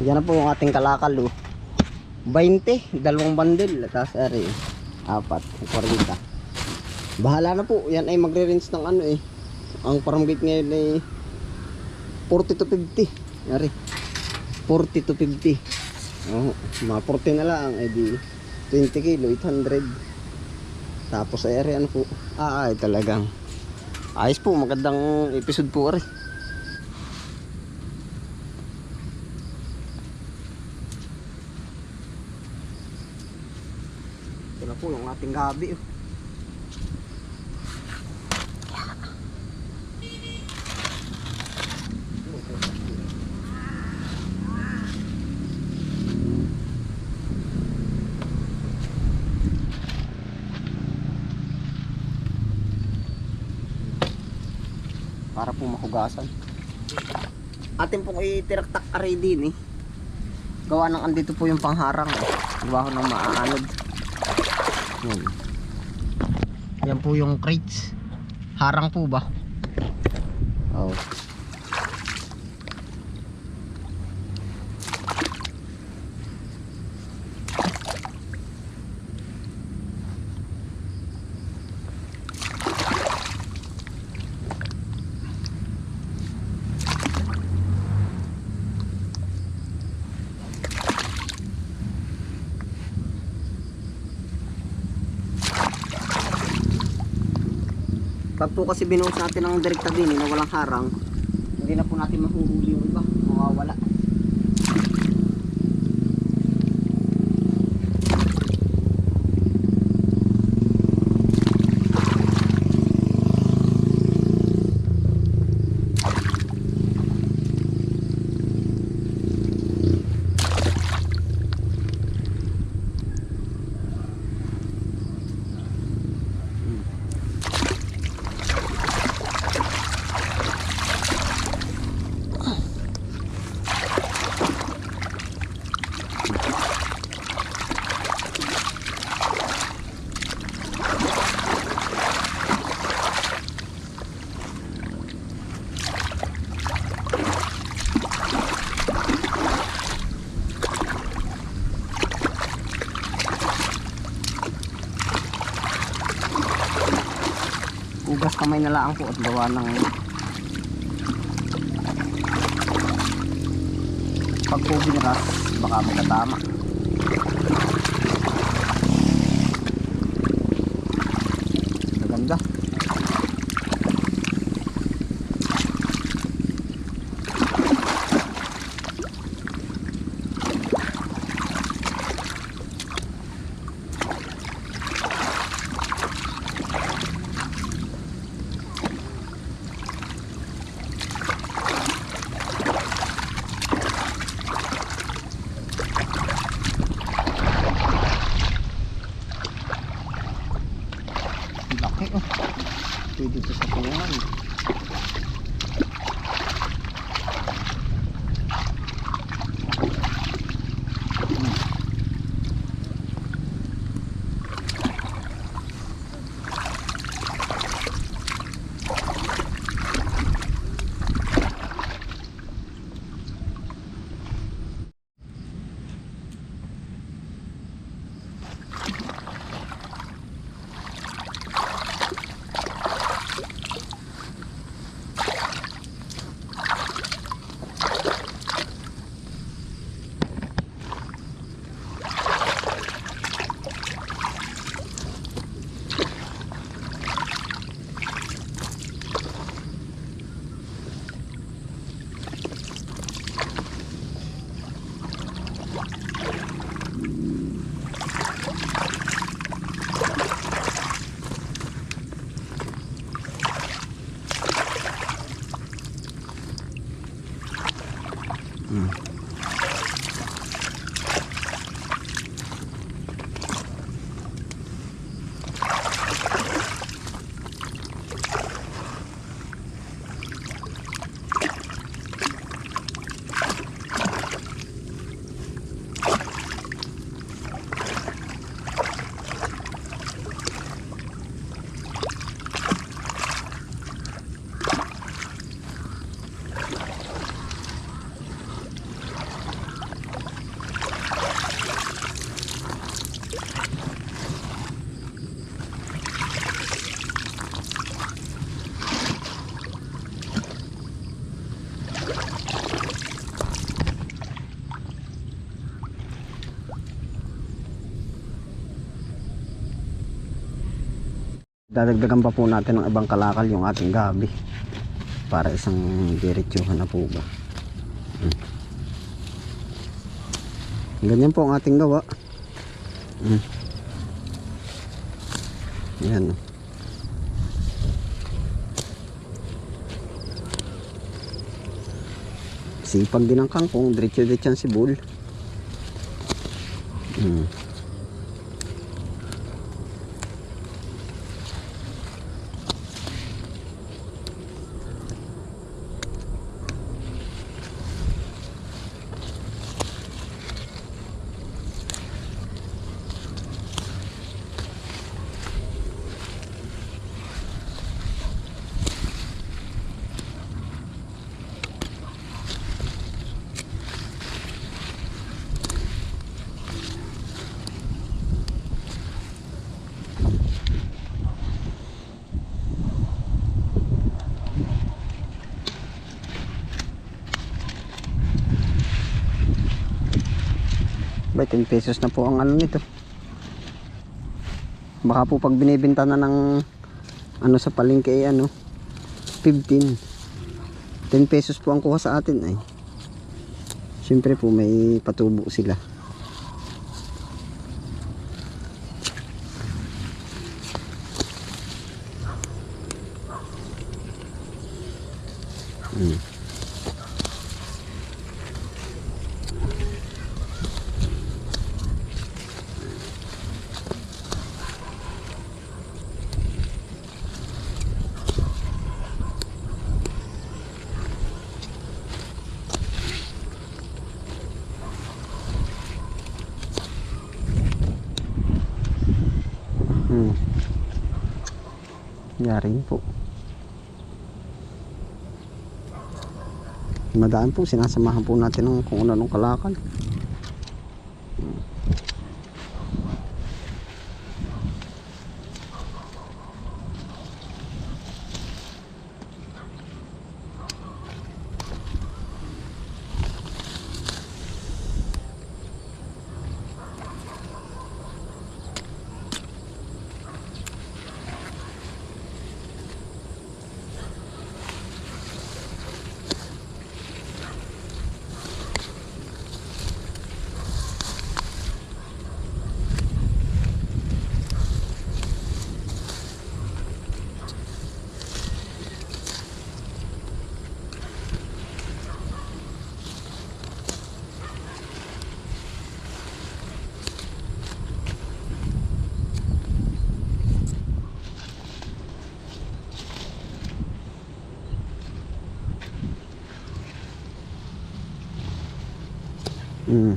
Yan na po yung ating kalakal oh. 20, dalawang bandil. Tapos ari, apat, 40. Bahala na po. Yan ay magre-rinse ng ano eh. Ang farm gate ngayon ay 40 to 50. Ari. 40 to 50. Oh, mga 40 na lang. Eh di 20 kilo, 800. Tapos ay ari ano po. Ah, ay talagang. Ayos po, magandang episode po ari. Po yung ating gabi. oh. Para po mahugasan. Atin pong itiraktak aray din eh. Gawa ng andito po yung pangharang. Eh. Gawa ko ng maaanod. Yan. Yan po yung crates. Harang po ba? Oh. Pag po kasi binuhos natin ng direkta din eh, na walang harang, hindi na po natin mahuhuli yung iba. Mawawala. Lang po at gawa ng pag po binras baka magkatama. Dadagdagan pa po natin ng ibang kalakal yung ating gabi. Para isang diretsuhan na po ba. Hmm. Ganyan po ang ating gawa. Hmm. Yan. Sipag din ang kangkong, diretso-diretso ang sibol. Hmm. Ba, 10 pesos na po ang ano nito. Baka po pag binibenta na ng ano sa palengke ay ano 15 10 pesos po ang kuha sa atin ay Siyempre po may patubo sila Hmm. Hmm. Yarin po. Madaan po, sinasamahan po natin ng kung ano nung kalakal. Mm.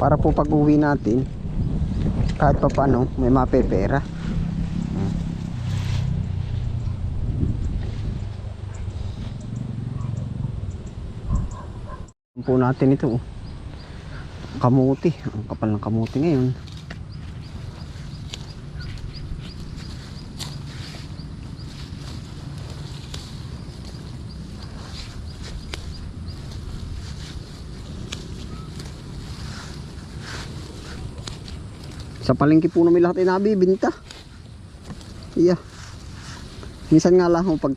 Para po pag uwi natin, kahit pa paano, may mapepera. Mm. Po natin ito. oh. Kamuti. Ang kapal ng kamuti ngayon. Sa palengke po namin lahat ay nabibinta. Iya. Minsan nga lang pag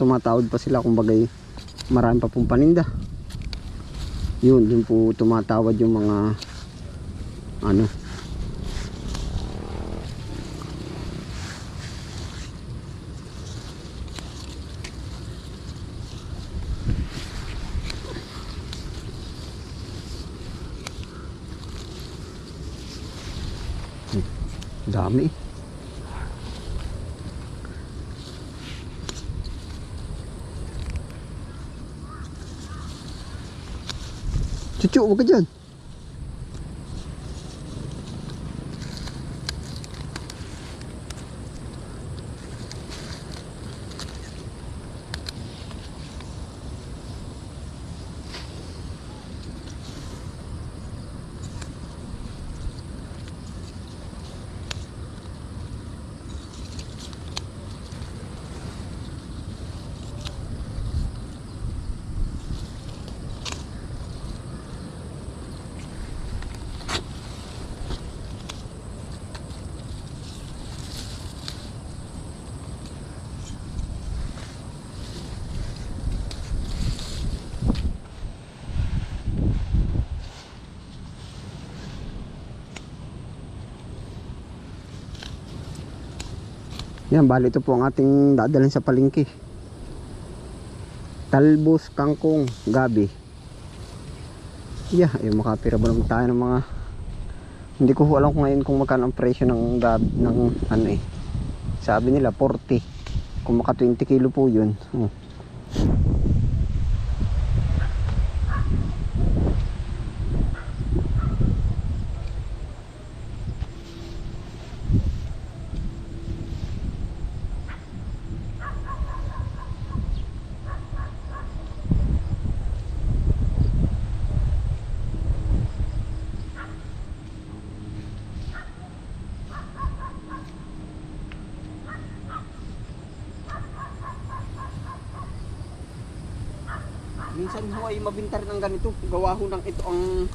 tumatawad pa sila kung bagay marami pa pong paninda. Yun, yun po tumatawad yung mga ano. giảm đi. Cucuk chú Yan, bali ito po ang ating dadalhin sa palengke. Talbos, kangkong, gabi. Yeah, yung makapira ba tayo ng mga hindi ko alam kung ngayon kung magkano ang presyo ng gabi ng ano eh. Sabi nila 40. Kung maka 20 kilo po 'yun. Oh. Minsan ho ay mabintar ng ganito. Gawa ho ng ito ang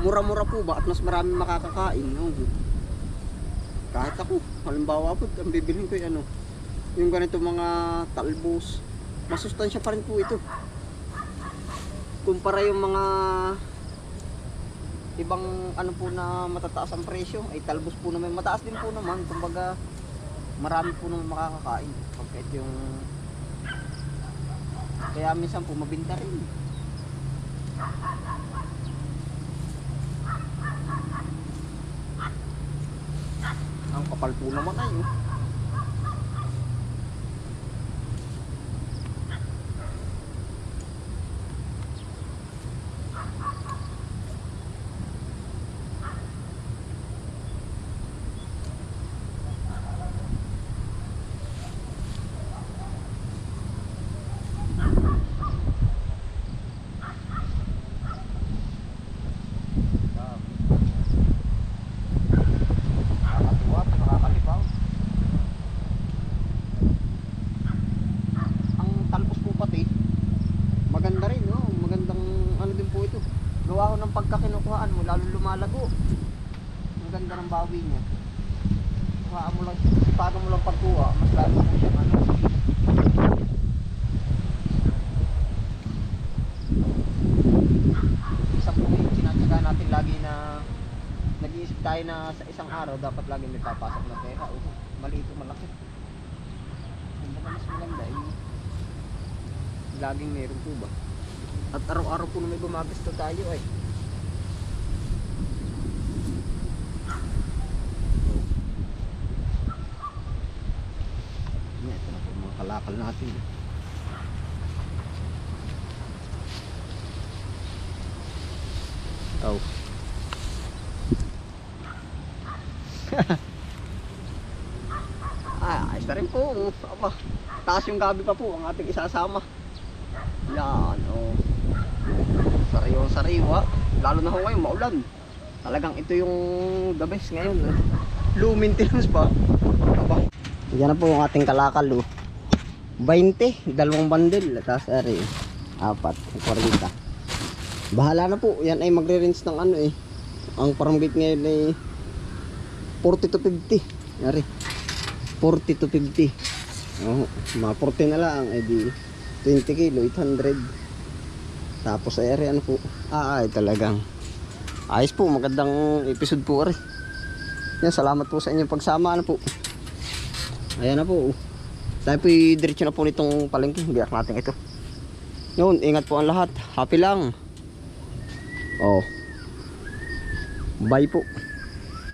mura-mura po ba at mas marami makakakain. No? Kahit ako, halimbawa po, ang bibilhin ko yung ano, yung ganito mga talbos. Masustansya pa rin po ito. Kumpara yung mga ibang ano po na matataas ang presyo, ay talbos po naman. Mataas din po naman, kumbaga marami po naman makakakain. Pagka ito yung kaya minsan po mabinta rin. Ang kapal po naman ay. oh. Nakakatuwa, nakakalipaw. Ang talbos po pati, maganda rin, no? Magandang ano din po ko ng pagkakinukuhaan mo, lalo lumalago. Ang ganda ng bawi niya. Kuhaan mo lang, sipagan mo lang pagkuha, mas lalo po siya ano. Isa po yung sinatsaga natin lagi na nag-iisip tayo na sa isang araw dapat lagi may papasok na pera o maliit o malaki kumbaga mas maganda eh laging meron po ba at araw-araw po na may gumagusto tayo ay Yan, ito na po mga kalakal natin oh Ah, ayos na rin po. Taas yung gabi pa po ang ating isasama. Yan, oh. Sariwang sariwa. Lalo na ho ngayon, maulan. Talagang ito yung the best ngayon. Eh. Low maintenance pa. Aba. Yan na po ang ating kalakal, oh. 20, dalawang bandel. Tapos, ari, apat, 40. Bahala na po. Yan ay magre-rinse ng ano eh. Ang farm gate ngayon ay 40 to 50. Yari. 40 to 50. Oh, mga 40 na lang. Eh di 20 kilo, 800. Tapos ay ari, ano po. Ah, ay talagang. Ayos po, magandang episode po ari. Yan, salamat po sa inyong pagsama. Ano po. Ayan na po. Tayo po diretso na po nitong palengke. Biyak natin ito. Yun, ingat po ang lahat. Happy lang. Oh. Bye po.